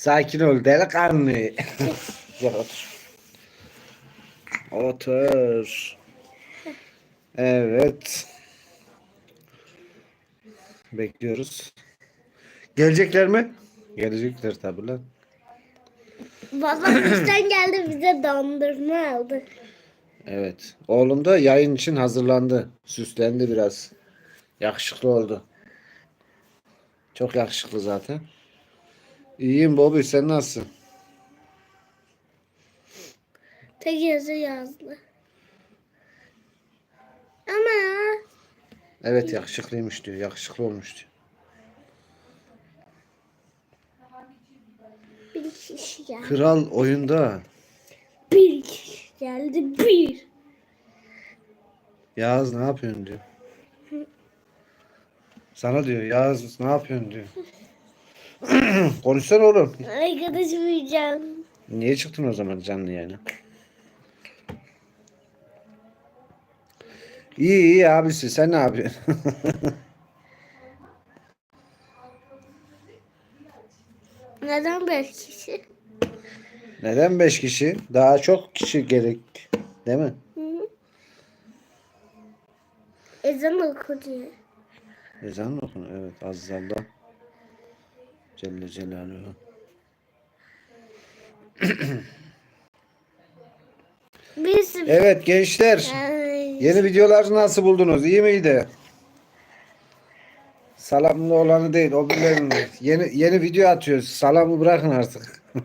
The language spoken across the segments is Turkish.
Sakin ol delikanlı. Gel otur. Otur. Evet. Bekliyoruz. Gelecekler mi? Gelecekler tabi lan. Babam işten geldi bize dondurma aldı. Evet. Oğlum da yayın için hazırlandı. Süslendi biraz. Yakışıklı oldu. Çok yakışıklı zaten. İyiyim Bobby sen nasılsın? Tek yazı yazdı. Ama Evet yakışıklıymış diyor. Yakışıklı olmuş diyor. bir kişi geldi. Kral oyunda. Bir kişi geldi. Bir. Yağız ne yapıyorsun diyor. Sana diyor Yağız ne yapıyorsun diyor. Konuşsana oğlum. Arkadaşım yiyeceğim. Niye çıktın o zaman canlı yayına? İyi iyi abisi sen ne yapıyorsun? Neden beş kişi? Neden 5 kişi? Daha çok kişi gerek. Değil mi? Hı hı. Ezan okudu. Ezan okunuyor? Evet. Allah. Celle Celaluhu. Biz Evet gençler. Yeni videoları nasıl buldunuz? İyi miydi? Salamlı olanı değil, o birilerinin. Yeni yeni video atıyoruz. Salamı bırakın artık.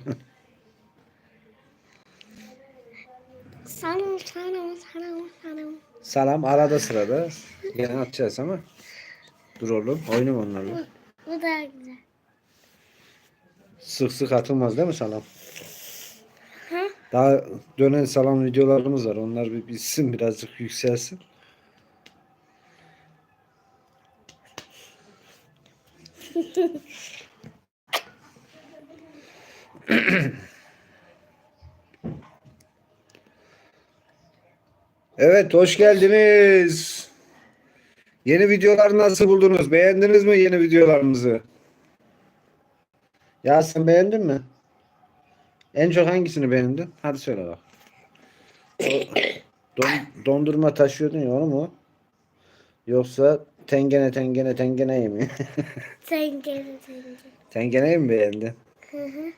Sanım sanım sanım sanım. Salam arada sırada. Yine atacağız ama. Dur oğlum, oynama onlarla. Bu daha güzel. Sık sık atılmaz değil mi salam? Ha? Daha dönen salam videolarımız var. Onlar bir bitsin, birazcık yükselsin. Evet, hoş geldiniz. Yeni videoları nasıl buldunuz? Beğendiniz mi yeni videolarımızı? Ya sen beğendin mi? En çok hangisini beğendin? Hadi söyle bak. Don- dondurma taşıyordun ya onu mu? Yoksa tengene tengene tengeneyi mi? Sen gel. tengeneyi mi beğendin? Hı hı.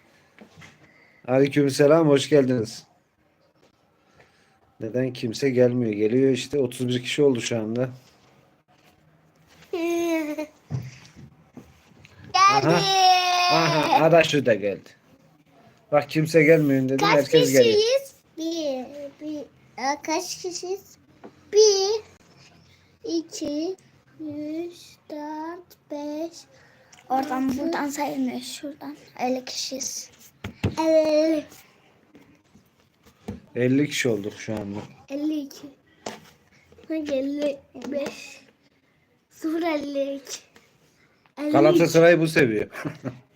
Aleykümselam hoş geldiniz. Neden kimse gelmiyor? Geliyor işte 31 kişi oldu şu anda. Geldi. Aha adaşı da geldi. Bak kimse gelmiyor dedim Kaç herkes geliyor. kişiyiz? Bir, bir, e, kaç kişiyiz? Bir, iki, üç, dört, beş. Oradan buradan sayılmıyor. Şuradan 50 kişiyiz. Evet. 50 kişi olduk şu anda. 52. Hangi 55? 0 52. 52. Galatasaray bu seviyor.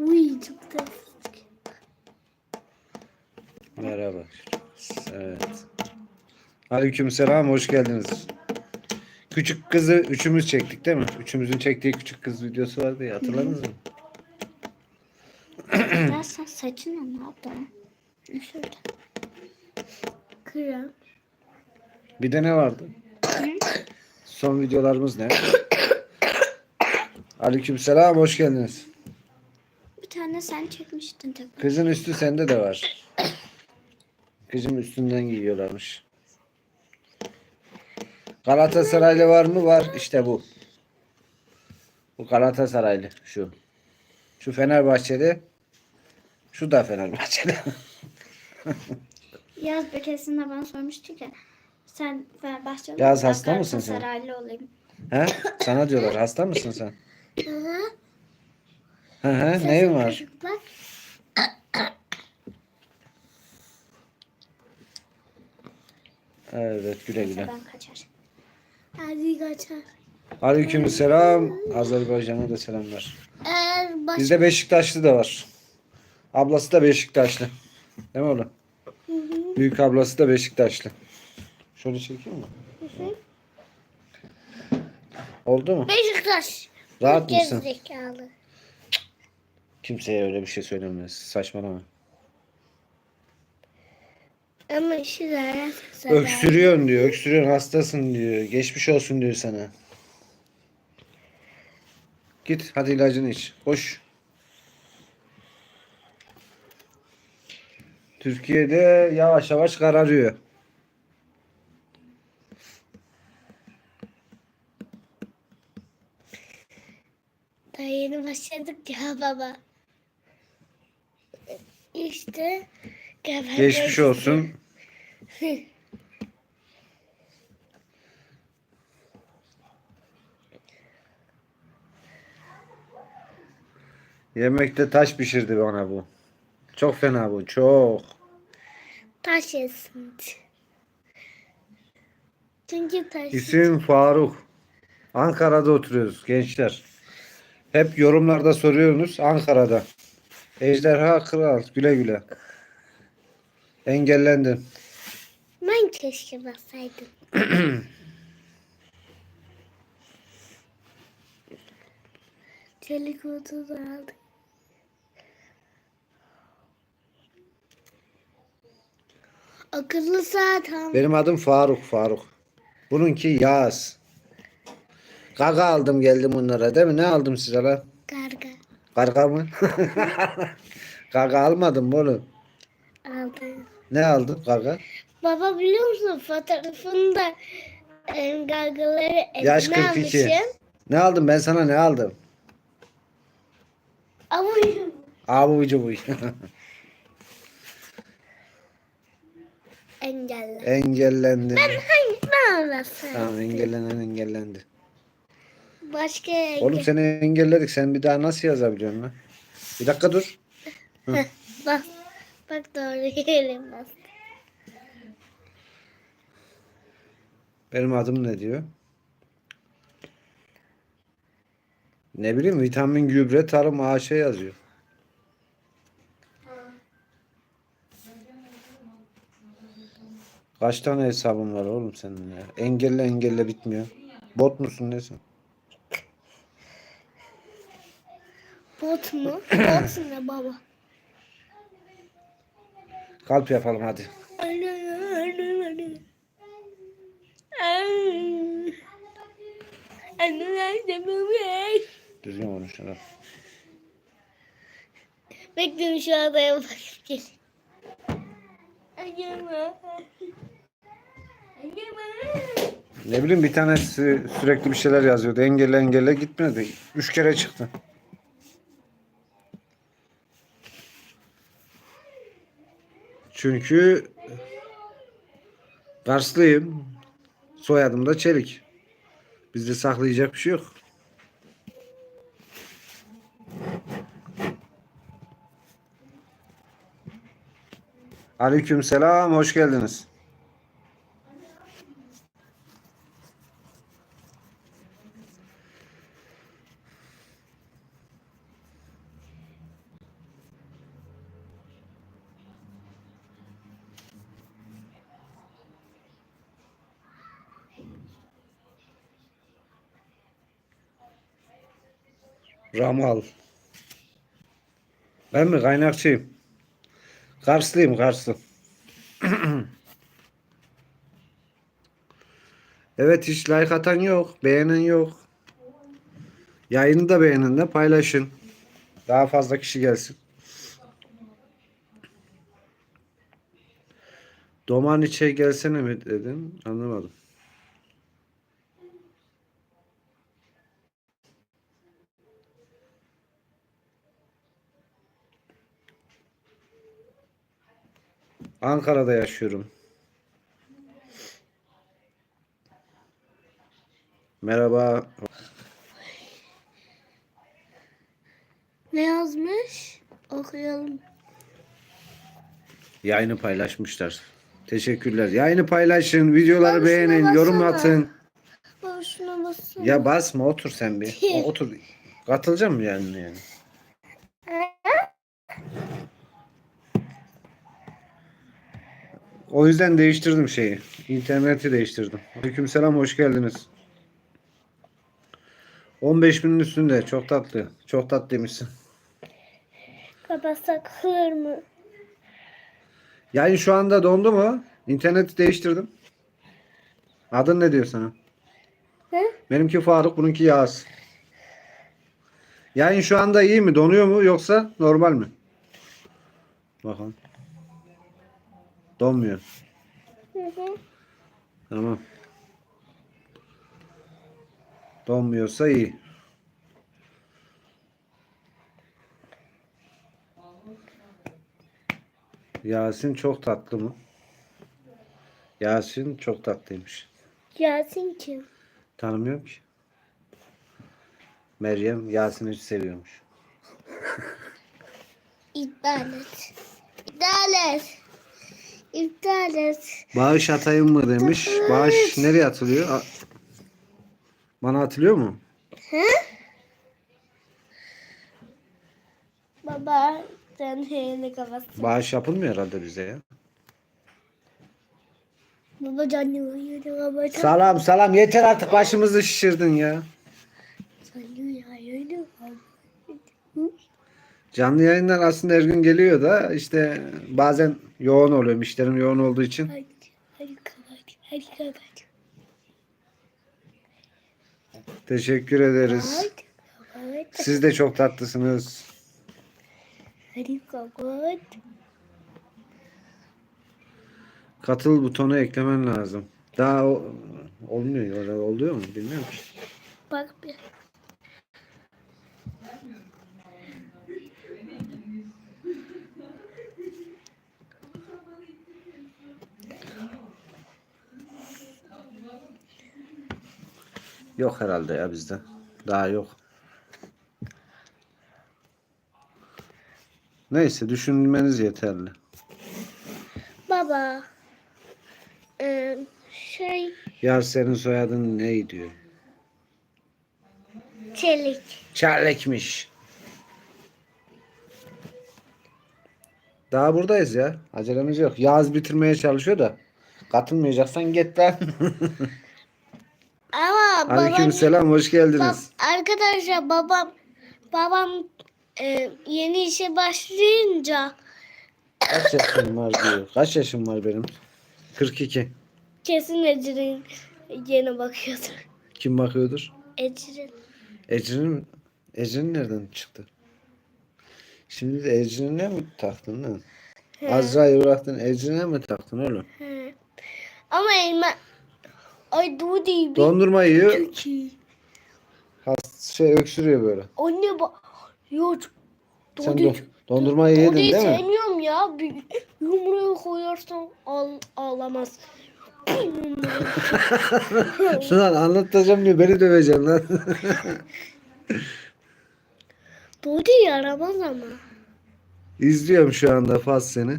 Uy çok tatlı. Merhaba. Evet. Aleykümselam hoş geldiniz. Küçük kızı üçümüz çektik değil mi? Üçümüzün çektiği küçük kız videosu vardı ya hatırladınız mı? ya sen saçınla ne yaptın? Şurada. Kral. Bir de ne vardı? Son videolarımız ne? Aleykümselam hoş geldiniz. Tane sen çekmiştin tabii. Kızın üstü sende de var. Kızın üstünden giyiyorlarmış. Galatasaraylı var mı? Var. İşte bu. Bu Galatasaraylı. Şu. Şu Fenerbahçeli. Şu da Fenerbahçeli. Yaz bir keresinde bana sormuştu ki sen Fenerbahçeli Yaz ben hasta mısın sen? Galatasaraylı olayım. He? Sana diyorlar. Hasta mısın sen? Hı hı. Hı hı. Neyin var? Bak. Evet güle güle. Ben kaçar. Hadi kaçar. Aleykümselam. Azerbaycan'a da selamlar. Eğer baş... Bizde Beşiktaşlı da var. Ablası da Beşiktaşlı. Değil mi oğlum? Büyük ablası da Beşiktaşlı. Şöyle çekeyim mi? Oldu mu? Beşiktaş. Rahat mısın? Gerizekalı. Kimseye öyle bir şey söylemez. Saçmalama. Ama de Öksürüyorsun diyor. Öksürüyorsun hastasın diyor. Geçmiş olsun diyor sana. Git hadi ilacını iç. Koş. Türkiye'de yavaş yavaş kararıyor. Daha yeni başladık ya baba. İşte gebermek- Geçmiş olsun. Yemekte taş pişirdi bana bu. Çok fena bu. Çok. Taş yesin. Çünkü taş. İsim Faruk. Ankara'da oturuyoruz gençler. Hep yorumlarda soruyorsunuz Ankara'da. Ejderha Kral güle güle. Engellendin. Ben keşke basaydım. Çelik da aldık. Akıllı saat al. Benim adım Faruk Faruk. Bununki Yağız. Gaga aldım geldim bunlara değil mi? Ne aldım size lan? Karga Karga mı? Gaga almadım mı oğlum? aldı. Ne aldın Gaga? Baba biliyor musun fotoğrafında e, gargaları Yaş eline 42. almışım. Ne aldım ben sana ne aldım? Ama Abucu bu. engelli. Engellendin. Hangi ben anlatsam? Tamam engellenen engellendi. Başka engel. Oğlum seni engelledik. Sen bir daha nasıl yazabiliyorsun lan? Bir dakika dur. Bak. Bak doğru yerim. Benim adım ne diyor? Ne bileyim vitamin gübre tarım AŞ yazıyor. Kaç tane hesabın var oğlum senin ya? Engelle engelle bitmiyor. Bot musun nesin? Bot mu? Bot ne baba? Kalp yapalım hadi. Düzgün konuş. hadi. Bekleyin şu adaya bakıp gelin. Ne bileyim bir tanesi sürekli bir şeyler yazıyordu. Engelle engelle gitmedi. Üç kere çıktı. Çünkü Karslıyım. Soyadım da Çelik. Bizde saklayacak bir şey yok. Aleyküm selam, hoş geldiniz. Ramal. Ben mi kaynakçıyım? Karslıyım Karslı. evet hiç like atan yok. Beğenen yok. Yayını da beğenin de paylaşın. Daha fazla kişi gelsin. Domaniçe gelsene mi dedin? Anlamadım. Ankara'da yaşıyorum. Merhaba. Ne yazmış? Okuyalım. Yayını paylaşmışlar. Teşekkürler. Yayını paylaşın, videoları Baba, beğenin, şuna yorum atın. Baba şuna bassana. Ya basma otur sen bir. Otur. Katılacağım mı yani yani? O yüzden değiştirdim şeyi. İnterneti değiştirdim. Aleykümselam hoş geldiniz. 15 binin üstünde. Çok tatlı. Çok tatlıymışsın. Baba sakılır mı? Yayın şu anda dondu mu? İnterneti değiştirdim. Adın ne diyor sana? He? Benimki Faruk, bununki Yağız. Yayın şu anda iyi mi? Donuyor mu yoksa normal mi? Bakalım. Donmuyor. Hı hı. Tamam. Donmuyorsa iyi. Yasin çok tatlı mı? Yasin çok tatlıymış. Yasin kim? Tanımıyorum ki. Meryem Yasin'i seviyormuş. İptal et. İptal et. Bağış atayım mı demiş. Bağış nereye atılıyor? A- Bana atılıyor mu? Baba sen yayını kapatsın. Bağış yapılmıyor herhalde bize ya. Baba kapatsın. Salam salam yeter artık başımızı şişirdin ya. Canlı yayını kapatsın. Canlı yayınlar aslında her gün geliyor da işte bazen yoğun oluyor. işlerim yoğun olduğu için. Hadi, hadi kapat. Hadi kapat. Teşekkür ederiz. Hadi kapat. Siz de çok tatlısınız. Hadi kapat. Katıl butonu eklemen lazım. Daha o- olmuyor. Oluyor mu? Bilmiyorum ki. Bak bir. Yok herhalde ya bizde. Daha yok. Neyse düşünmeniz yeterli. Baba. Ee, şey Yar senin soyadın ne diyor? çelik. Çerlekmiş. Daha buradayız ya. Acelemiz yok. Yaz bitirmeye çalışıyor da. Katılmayacaksan git lan. Aleyküm selam. Hoş Bab- geldiniz. arkadaşlar babam babam e, yeni işe başlayınca Kaç yaşın var diyor. Kaç yaşım var benim? 42. kesin Ecrin yeni bakıyordu. Kim bakıyordur? Ecrin. Ecrin, Ecrin nereden çıktı? Şimdi de Ecrin'e mi taktın lan? Azra'yı bıraktın Ecrin'e mi taktın oğlum? He. Ama elma Ay Dudi bir Dondurma yiyor. çok iyi. has- Şey öksürüyor böyle. Anne bak. Yok. Sen Dodi, do- dondurmayı yedin değil mi? sevmiyorum ya. Bir yumruğu koyarsan ağ- ağlamaz. Lan anlatacağım diyor beni döveceksin lan. Dodi yaramaz ama. İzliyorum şu anda Faz seni.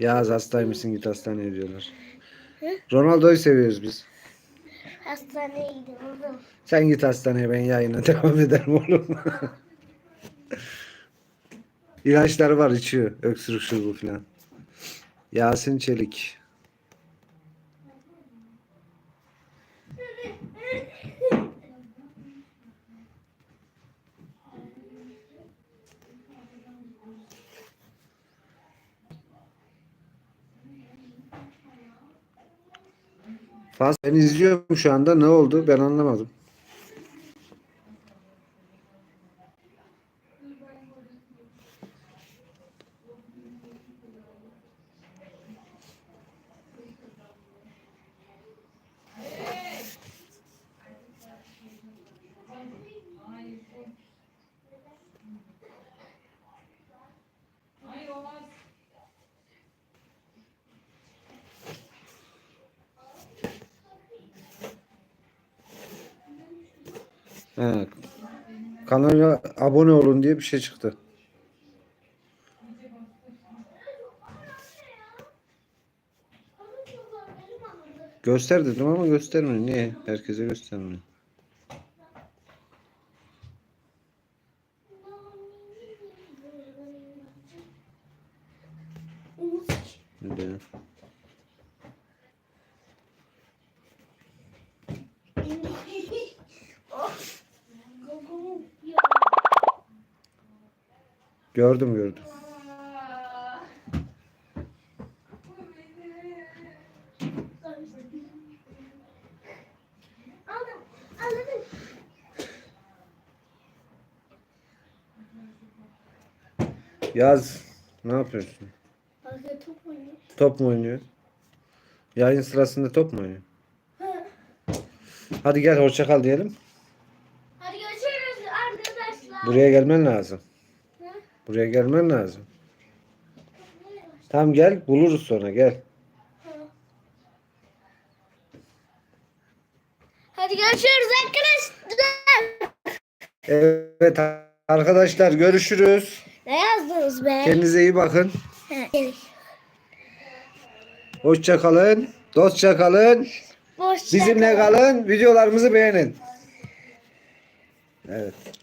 Yaz hastaymışsın git hastaneye diyorlar. Ronaldo'yu seviyoruz biz. Hastaneye gidiyorum. Sen git hastaneye ben yayına devam ederim oğlum. İlaçları var içiyor. Öksürük şu bu filan. Yasin Çelik. Faz ben izliyorum şu anda. Ne oldu? Ben anlamadım. He. Kanala abone olun diye bir şey çıktı. Göster dedim ama göstermiyor. Niye? Herkese göstermiyor. Ne diyor? Gördüm gördüm. Yaz. Ne yapıyorsun? Top oynuyor. Top mu oynuyor? Yayın sırasında top mu oynuyor? Hadi gel hoşça kal diyelim. Hadi görüşürüz arkadaşlar. Buraya gelmen lazım. Buraya gelmen lazım. Tamam gel buluruz sonra gel. Hadi görüşürüz arkadaşlar. Evet arkadaşlar görüşürüz. Ne yazdınız be? Kendinize iyi bakın. Hoşça kalın. Dostça kalın. Boş Bizimle kalın. Videolarımızı beğenin. Evet.